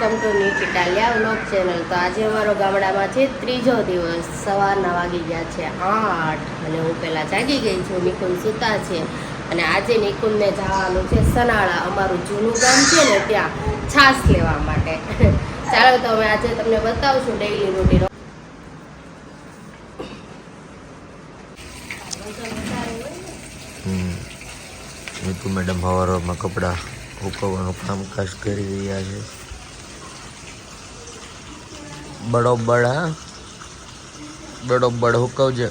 Welcome to new Titalia vlog channel. તો આજે અમારો ગામડામાં છે ત્રીજો દિવસ. સવારના વાગી ગયા છે આઠ. અને હું પહેલાં જાગી ગઈ છું. નિકુંજ સૂતા છે. અને આજે નિકુંજને જવાનું છે સનાળા. અમારું જૂનું ગામ છે ને ત્યાં છાશ લેવા માટે. ચાલો તો અમે આજે તમને બતાવશું ડેઈલી રૂટીન મેડમ હવારોમાં કપડાં ઉકવવાનું કામકાજ કરી રહ્યા છે. બરોબર હા? બરોબર હુકવજે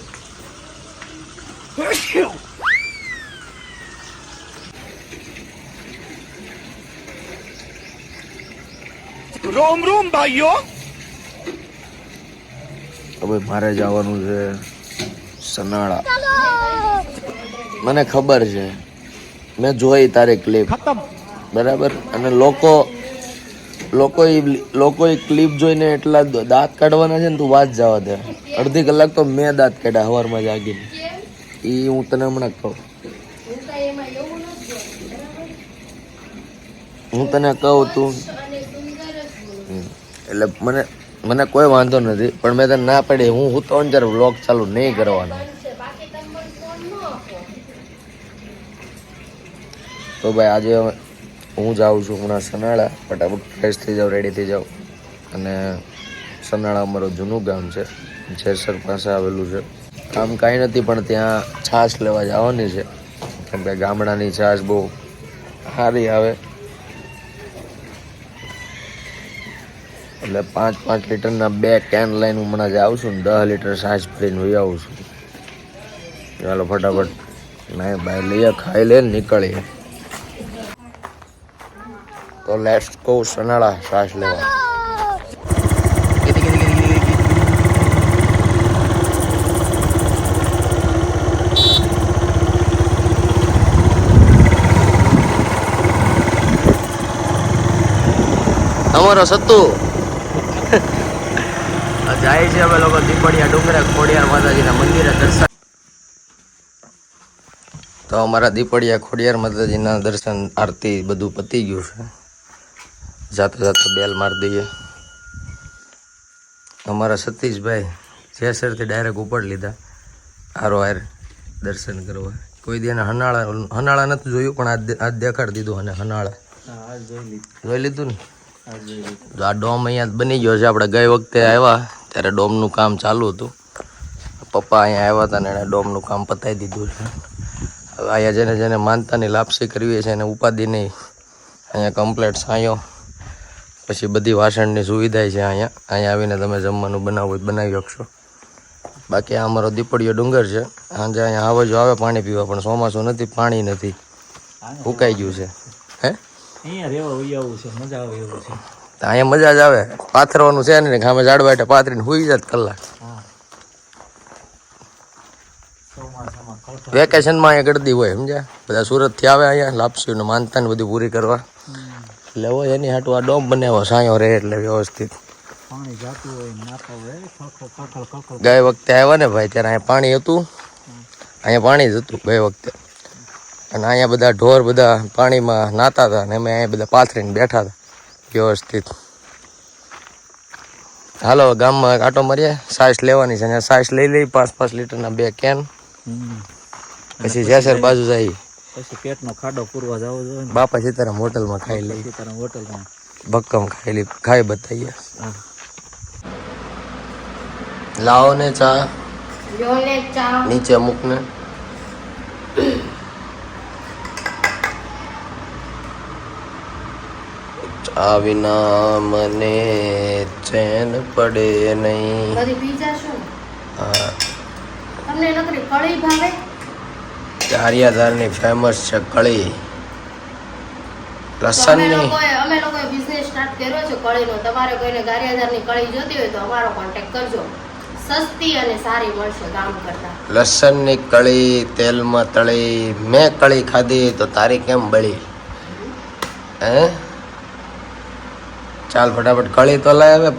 રોમ રોમ ભાઈઓ. હવે મારે જવાનું છે સનાળા. મને ખબર છે. મેં જોઈ તારે ક્લિપ બરાબર? અને લોકો લોકો લોકો એ ક્લિપ જોઈને એટલા દાંત કાઢવાના છે ને તું વાત જવા દે. અડધી કલાક તો મેં દાંત કાઢ્યા સવારમાં જાગીને. એ હું તને હમણાં કહું. હું તને કહું તું. એટલે મને મને કોઈ વાંધો નથી, પણ મેં તને ના પાડી. હું હું તો ચાર વ્લોગ ચાલુ નહીં કરવાનો. તો ભાઈ આજે હું જાઉં છું હમણાં સનાળા ફટાફટ ફ્રેશ થઈ જાઉં રેડી થઈ જાઉં. અને સનાળા અમારું જૂનું ગામ છે, જેસર પાસે આવેલું છે. કામ કાંઈ નથી, પણ ત્યાં છાશ લેવા જવાની છે. કેમ કે ગામડાની છાશ બહુ સારી આવે. એટલે પાંચ પાંચ લીટરના બે કેન લઈને હું હમણાં જાઉં છું ને દસ લીટર છાશ ભરીને હોઈ આવું છું. ચાલો ફટાફટ નહીં ભાઈ લઈએ ખાઈ લે ને નીકળીએ તો લેટ્સ ગો સનાળા શ્વાસ લેવા. અમારો સત્તુ. જાય છે અમે લોકો દીપડિયા ડુંગરે ખોડિયાર માતાજીના મંદિરે દર્શન. તો અમારા દીપડિયા ખોડિયાર માતાજીના દર્શન આરતી બધું પતી ગયું છે. જાતે જાતે બેલ મારી દઈએ. અમારા સતીશભાઈ જેસરથી ડાયરેક્ટ ઉપર લીધા. આરો હાર દર્શન કરવા. કોઈ દી એને હનાળા હનાળા નથી જોયું પણ આજ આજ દેખાડી દીધું અને હનાળા. જોઈ લીધું. ને? આ ડોમ અહીંયા બની ગયો છે. આપણે ગઈ વખતે આવ્યા ત્યારે ડોમનું કામ ચાલુ હતું. પપ્પા અહીંયા આવ્યા હતા ને એણે ડોમનું કામ પતાવી દીધું છે. હવે અહીંયા જેને જેને માનતાની લાપસી કરવી છે એને ઉપાધિની અહીંયા કમ્પ્લેટ સાયો. પછી બધી વાસણની સુવિધા છે અહીંયા. અહીંયા આવીને તમે જમવાનું બનાવવું હોય બનાવી શકશો. બાકી આ અમારો દીપડીયો ડુંગર છે. સાંજે અહીંયા આવે જો આવે પાણી પીવા પણ ચોમાસું નથી પાણી નથી. ફૂંકાઈ ગયું છે. હે? અહીંયા છે મજા આવે એવું છે. અહીંયા મજા જ આવે. પાથરવાનું છે ને ગામે ઝાડવા એટલે પાથરીને હુઈ જાત કલાક. વેકેશનમાં અહીંયા ગળદી હોય સમજ્યા? બધા સુરતથી આવે અહીંયા માનતા ને બધું પૂરી કરવા. એટલે હોય એની હાટું આ ડોમ બનાવ્યો સાયો રહે એટલે વ્યવસ્થિત. પાણી જાતું હોય નાખો હોય ગઈ વખતે આવ્યા ને ભાઈ ત્યારે અહીંયા પાણી હતું. અહીંયા પાણી જ હતું ગઈ વખતે. અને અહીંયા બધા ઢોર બધા પાણીમાં નાતા હતા ને અમે અહીંયા બધા પાથરીને બેઠા હતા. વ્યવસ્થિત. હાલો ગામમાં આટો મારીએ. સાસ લેવાની છે અને સાસ લઈ લઈ પાંચ પાંચ લીટરના બે કેન. પછી જેસર બાજુ જાય પછી પેટનો ખાડો પૂરવા જવો જોઈએ બાપા સીતારામ હોટલમાં ખાઈ લઈ સીતારામ તારા હોટલમાં. ભક્કમ ખાઈ લી. ખાઈ બતાવીએ લાવો ને ચા. નીચે અમુક ને. ચા વિના મને ચેન પડે નહીં. બીજા શું હા. તમને નકરી કળી ભાવે? ચારિયાધારની ફેમસ છે કળી. લસણની અમે લોકોએ બિઝનેસ સ્ટાર્ટ કર્યો છે કળીનો. તમારે કોઈને ગારિયાધારની કળી જોતી હોય તો અમારો કોન્ટેક્ટ કરજો. સસ્તી અને સારી મળશે ગામ કરતા. લસણની કળી તેલમાં તળી. મેં કળી ખાધી તો તારી કેમ બળી. હે? ચાલ ફટાફટ કળી તો લાય હવે.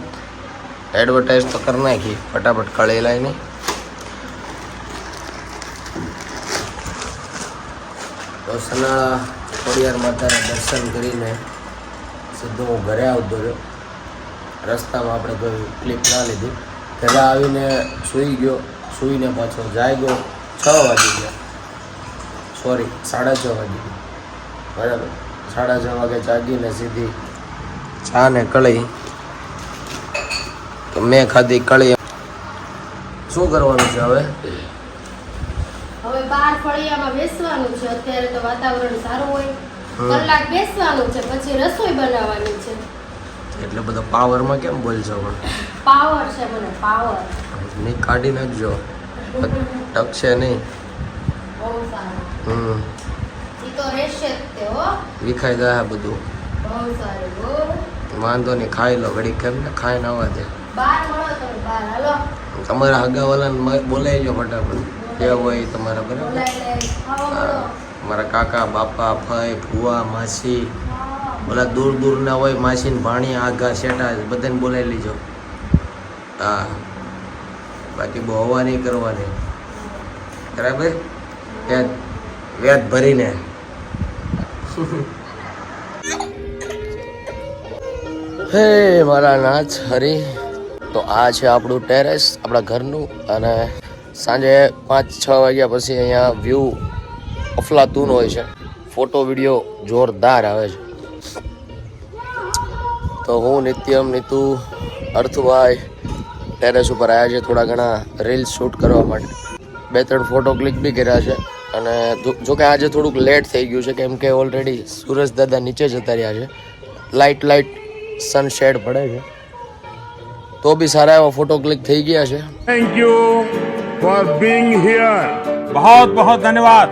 એડવર્ટાઈઝ તો કરી નાખી. ફટાફટ કળી લાય તો સનાળા ખોડિયાર માતાના દર્શન કરીને સીધો હું ઘરે આવતો રહ્યો. રસ્તામાં આપણે કોઈ ક્લિપ ના લીધી. ઘરે આવીને સૂઈ ગયો. સૂઈને પાછો જાય ગયો. છ વાગી ગયા. સોરી સાડા છ વાગી ગયા. બરાબર. સાડા છ વાગે જાગીને સીધી ચા ને કળી. તો મેં ખાધી કળી. શું કરવાનું છે હવે? હવે બાર ફળિયામાં બેસવાનું છે અત્યારે તો વાતાવરણ સારું હોય. કલાક બેસવાનું છે પછી રસોઈ બનાવવાની છે. એટલે બધા પાવરમાં કેમ બોલશો પણ પાવર છે મને પાવર. નહીં કાઢી નાખજો. ટકશે નહીં. બહુ સારું. હમ. ઈ તો રહેશે જ તે હો. વિખાઈ ગયા બધું. બહુ સારું વાંધો નહીં ખાઈ લો ઘડી કેમ ને ખાઈ ના આવવા દે. બાર મળો તમે બાર હાલો. તમારા હગાવાલાને બોલાવી જો ફટાફટ. જે હોય તમારા બરાબર. મારા કાકા બાપા ભાઈ ફુવા માસી ઓલા દૂર દૂરના હોય માસીને ભાણી આઘા શેઠા બધાને બોલાવી લીજો. હા. બાકી બહુ હવા નહીં કરવાની. બરાબર? વ્યાજ વ્યાજ ભરીને. હે મારા નાચ હરી. તો આ છે આપણું ટેરેસ આપણા ઘરનું અને સાંજે પાંચ છ વાગ્યા પછી અહીંયા વ્યૂ અફલાતુન હોય છે. ફોટો વીડિયો જોરદાર આવે છે. તો હું, નિત્યમ, નીતુ, અર્થભાઈ, ટેરેસ ઉપર આવ્યા છે થોડા ઘણા રીલ્સ શૂટ કરવા માટે. બે, ત્રણ ફોટો ક્લિક બી કર્યા છે. અને જો- જો કે આજે થોડુંક લેટ થઈ ગયું છે, કેમ કે ઓલરેડી સુરજ દાદા નીચે જતા રહ્યા છે. લાઇટ લાઇટ સનશેડ પડે છે. તો બી સારા એવા ફોટો ક્લિક થઈ ગયા છે. Thank you. for being here. बहुत बहुत धन्यवाद